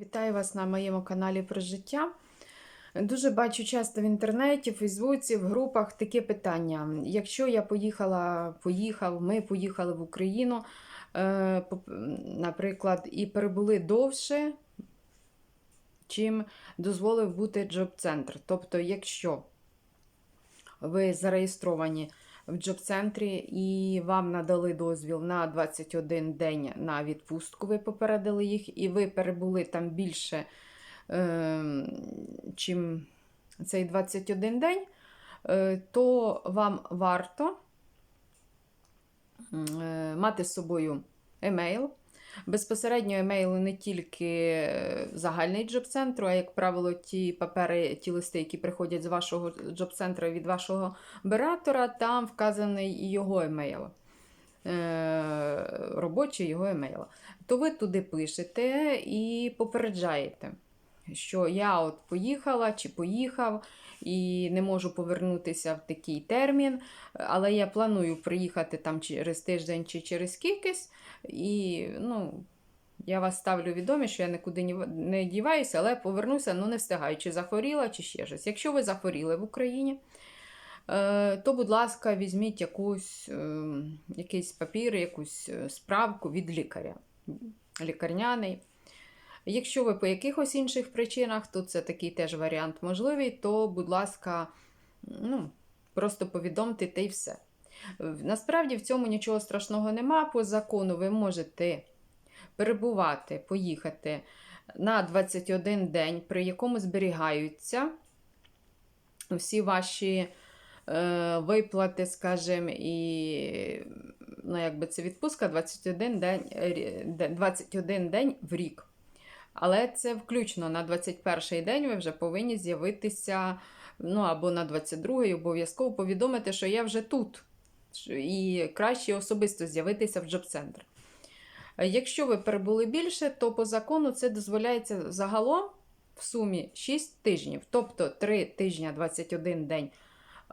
Вітаю вас на моєму каналі про життя. Дуже бачу часто в інтернеті, в Фейсбуці, в групах таке питання. Якщо я поїхала, поїхав, ми поїхали в Україну, е, наприклад, і перебули довше, чим дозволив бути джоб-центр. Тобто, якщо ви зареєстровані в джоб-центрі і вам надали дозвіл на 21 день на відпустку, ви попередили їх, і ви перебули там більше, е, чим цей 21 день, е, то вам варто е, мати з собою емейл. Безпосередньо емейли не тільки е, загальний джоб-центру, а, як правило, ті папери, ті листи, які приходять з вашого джоб-центру від вашого оператора, там вказаний і його емейл. е, Робочий його емейл. То ви туди пишете і попереджаєте, що я от поїхала чи поїхав і не можу повернутися в такий термін, але я планую приїхати там через тиждень чи через кількись. І ну, я вас ставлю відомі, що я нікуди не діваюся, але повернуся, ну не встигаю, чи захворіла, чи ще щось. Якщо ви захворіли в Україні, е, то, будь ласка, візьміть якусь, е, якийсь папір, якусь е, справку від лікаря, лікарняний. Якщо ви по якихось інших причинах, то це такий теж варіант можливий, то, будь ласка, ну, просто повідомте та й все. Насправді в цьому нічого страшного нема. По закону ви можете перебувати, поїхати на 21 день, при якому зберігаються всі ваші е, виплати, скажімо, і ну, якби це відпустка 21 день, 21 день в рік. Але це включно на 21-й день ви вже повинні з'явитися ну, або на 22-й, обов'язково повідомити, що я вже тут. І краще особисто з'явитися в джоб-центр. Якщо ви перебули більше, то по закону це дозволяється загалом в сумі 6 тижнів. Тобто 3 тижні 21 день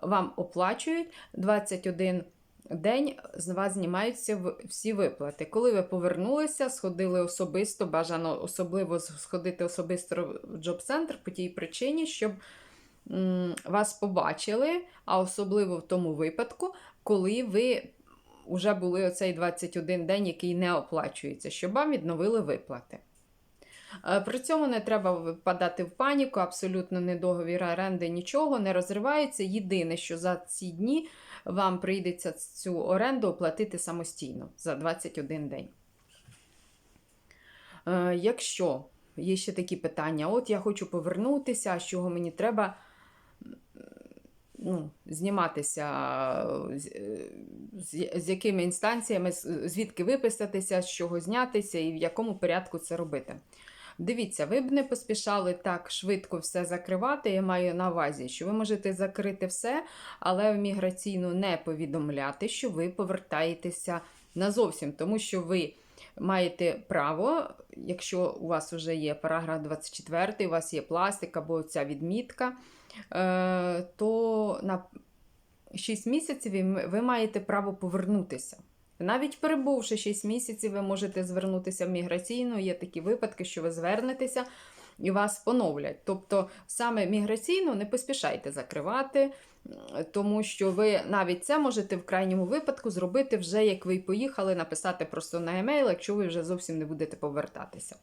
вам оплачують, 21 день з вас знімаються всі виплати. Коли ви повернулися, сходили особисто, бажано особливо сходити особисто в джоб-центр по тій причині, щоб вас побачили, а особливо в тому випадку, коли ви вже були оцей 21 день, який не оплачується, щоб вам відновили виплати. Е, При цьому не треба впадати в паніку, абсолютно не договір оренди, нічого не розривається. Єдине, що за ці дні вам прийдеться цю оренду оплатити самостійно за 21 день. Е, Якщо є ще такі питання, от я хочу повернутися, з чого мені треба ну, зніматися, з, е, з, з якими інстанціями, звідки виписатися, з чого знятися і в якому порядку це робити. Дивіться, ви б не поспішали так швидко все закривати. Я маю на увазі, що ви можете закрити все, але в міграційну не повідомляти, що ви повертаєтеся назовсім, тому що ви маєте право, якщо у вас вже є параграф 24, у вас є пластик або ця відмітка, е, то на 6 місяців ви- ви маєте право повернутися. Навіть перебувши 6 місяців, ви можете звернутися в міграційну. Є такі випадки, що ви звернетеся і вас поновлять. Тобто саме міграційну не поспішайте закривати, тому що ви навіть це можете в крайньому випадку зробити вже як ви поїхали, написати просто на емейл, якщо ви вже зовсім не будете повертатися.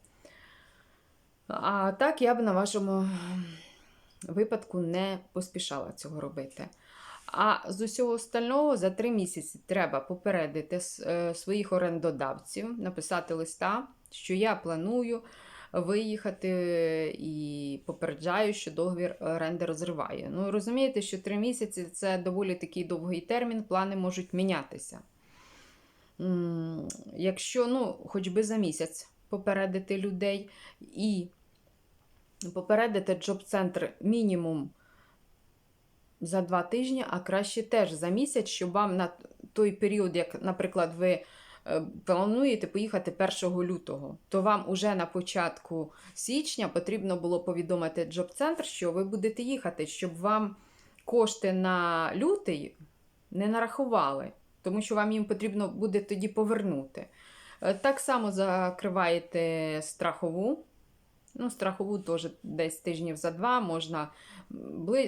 А так я б на вашому випадку не поспішала цього робити. А з усього остального за три місяці треба попередити е, своїх орендодавців, написати листа, що я планую виїхати і попереджаю, що договір оренди розриває. Ну розумієте, що три місяці це доволі такий довгий термін, плани можуть мінятися. Якщо ну, хоч би за місяць попередити людей і попередити джоб-центр мінімум за два тижні, а краще теж за місяць, щоб вам на той період, як, наприклад, ви е, плануєте поїхати 1 лютого, то вам уже на початку січня потрібно було повідомити джоб-центр, що ви будете їхати, щоб вам кошти на лютий не нарахували, тому що вам їм потрібно буде тоді повернути. Е, Так само закриваєте страхову Ну, страхову теж десь тижнів за два можна.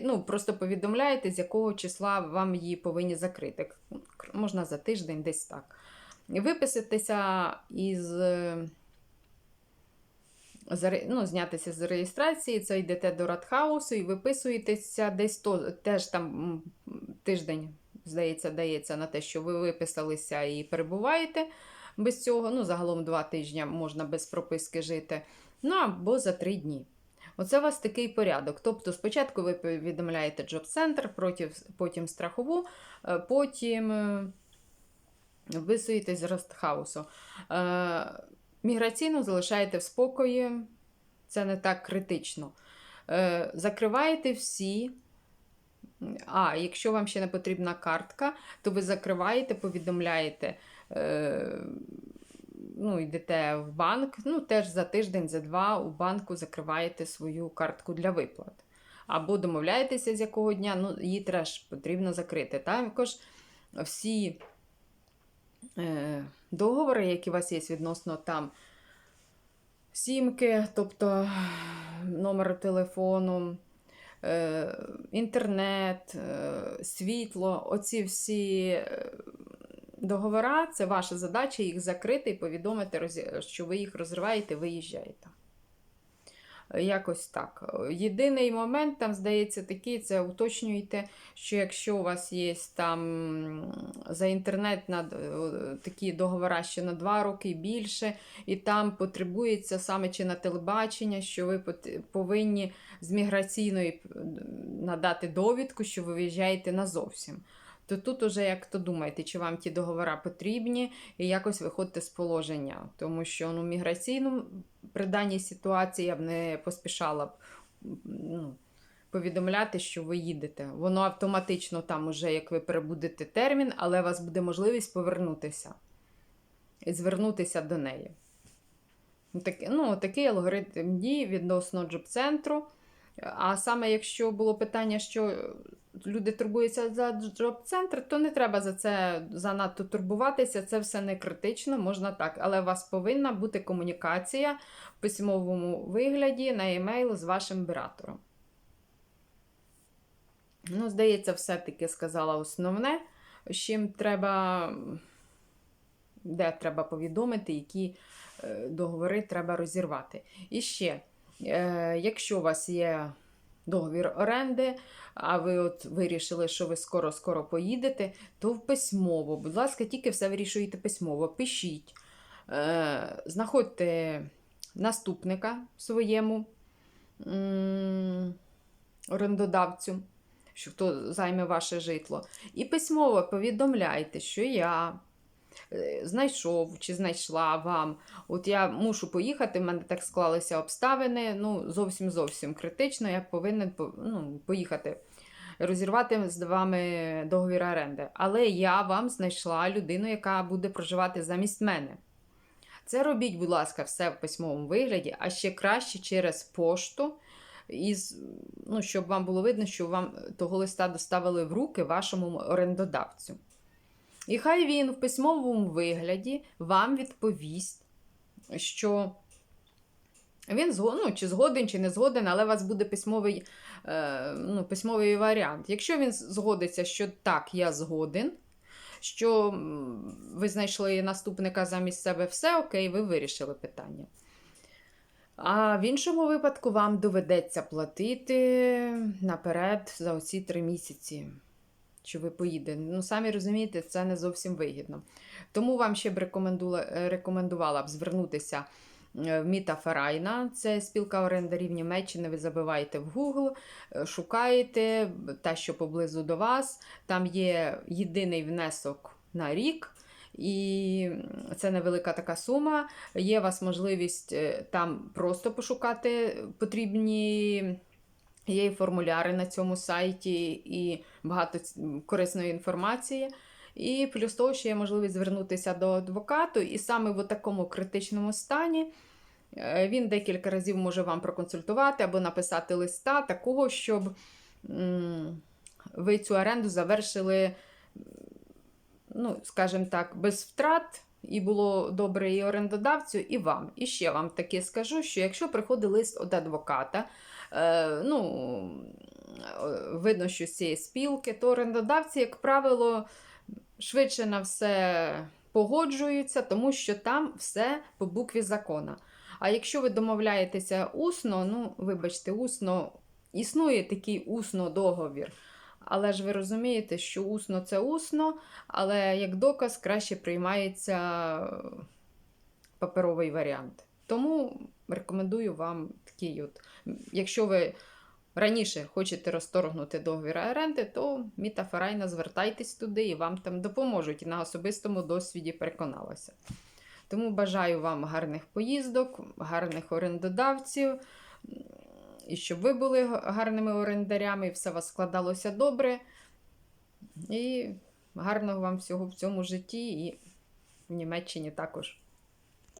Ну, просто повідомляєте, з якого числа вам її повинні закрити. Можна за тиждень, десь так. Виписатися із. е, Ну, знятися з реєстрації, це йдете до Радхаусу і виписуєтеся десь то, теж там тиждень, здається, дається на те, що ви виписалися і перебуваєте без цього. Ну, загалом два тижні можна без прописки жити. Ну або за три дні. Оце у вас такий порядок. Тобто, спочатку ви повідомляєте джоб-центр, потім, страхову, е, потім е, вписуєтесь з Ростхаусу. Е, Міграційну залишаєте в спокої, це не так критично. Закриваєте всі. А, якщо вам ще не потрібна картка, то ви закриваєте, повідомляєте. Е, ну, йдете в банк, ну, теж за тиждень, за два у банку закриваєте свою картку для виплат. Або домовляєтеся, з якого дня, ну, її теж потрібно закрити. Також всі е, договори, які у вас є відносно там сімки, тобто номер телефону, е, інтернет, е, світло, оці всі. Договора це ваша задача їх закрити і повідомити, що ви їх розриваєте, виїжджаєте. Якось так. Єдиний момент, там, здається, такий, це уточнюйте, що якщо у вас є там за інтернет на е, такі договори ще на 2 роки більше, і там потребується саме чи на телебачення, що ви повинні з міграційної надати довідку, що ви виїжджаєте назовсім то тут уже як то думаєте, чи вам ті договори потрібні, і якось виходьте з положення. Тому що ну, міграційну при даній ситуації я б не поспішала б ну, повідомляти, що ви їдете. Воно автоматично там, уже як ви перебудете термін, але у вас буде можливість повернутися і звернутися до неї. Так, ну, такий алгоритм дій відносно джоб-центру. А саме якщо було питання, що люди турбуються за джоб-центр, то не треба за це занадто турбуватися. Це все не критично, можна так. Але у вас повинна бути комунікація в письмовому вигляді на емейл з вашим оператором. Ну, здається, все-таки сказала основне, з чим треба, де треба повідомити, які е, договори треба розірвати. І ще, е, якщо у вас є договір оренди, а ви от вирішили, що ви скоро-скоро поїдете, то в письмово. Будь ласка, тільки все вирішуєте письмово. Пишіть, е, знаходьте наступника своєму орендодавцю, що хто займе ваше житло. І письмово повідомляйте, що я е, знайшов чи знайшла вам. От я мушу поїхати, в мене так склалися обставини. Ну, зовсім зовсім критично. Я повинен ну, поїхати. Розірвати з вами договір оренди. Але я вам знайшла людину, яка буде проживати замість мене. Це робіть, будь ласка, все в письмовому вигляді, а ще краще через пошту, із, ну, щоб вам було видно, що вам того листа доставили в руки вашому орендодавцю. І хай він в письмовому вигляді вам відповість, що він згоден, ну, чи згоден, чи не згоден, але у вас буде письмовий, е, ну, письмовий варіант. Якщо він згодиться, що так, я згоден, що ви знайшли наступника замість себе, все окей, ви вирішили питання. А в іншому випадку вам доведеться платити наперед за оці три місяці, що ви поїдете. Ну, самі розумієте, це не зовсім вигідно. Тому вам ще б рекомендувала, рекомендувала б звернутися е, в Міта Ферайна, це спілка орендарів Німеччини. Ви забиваєте в Google, е, шукаєте те, що поблизу до вас. Там є єдиний внесок на рік. І це невелика така сума. Є у вас можливість е, там просто пошукати потрібні є і формуляри на цьому сайті, і багато корисної інформації. І плюс того, що є можливість звернутися до адвокату, і саме в такому критичному стані е, він декілька разів може вам проконсультувати або написати листа такого, щоб ви цю оренду завершили, ну, скажімо так, без втрат і було добре і орендодавцю, і вам. І ще вам таки скажу, що якщо приходить лист від адвоката, ну, е, видно, що з цієї спілки, то орендодавці, як правило, швидше на все погоджуються, тому що там все по букві закона. А якщо ви домовляєтеся усно, ну, вибачте, усно, існує такий усно договір. Але ж ви розумієте, що усно це усно, але як доказ краще приймається е, паперовий варіант. Тому рекомендую вам такий от. Якщо ви раніше хочете розторгнути договір оренди, то Міта Ферайна звертайтесь туди і вам там допоможуть. І на особистому досвіді переконалася. Тому бажаю вам гарних поїздок, гарних орендодавців, і щоб ви були гарними орендарями, і все у вас складалося добре. І гарного вам всього в цьому житті, і в Німеччині також.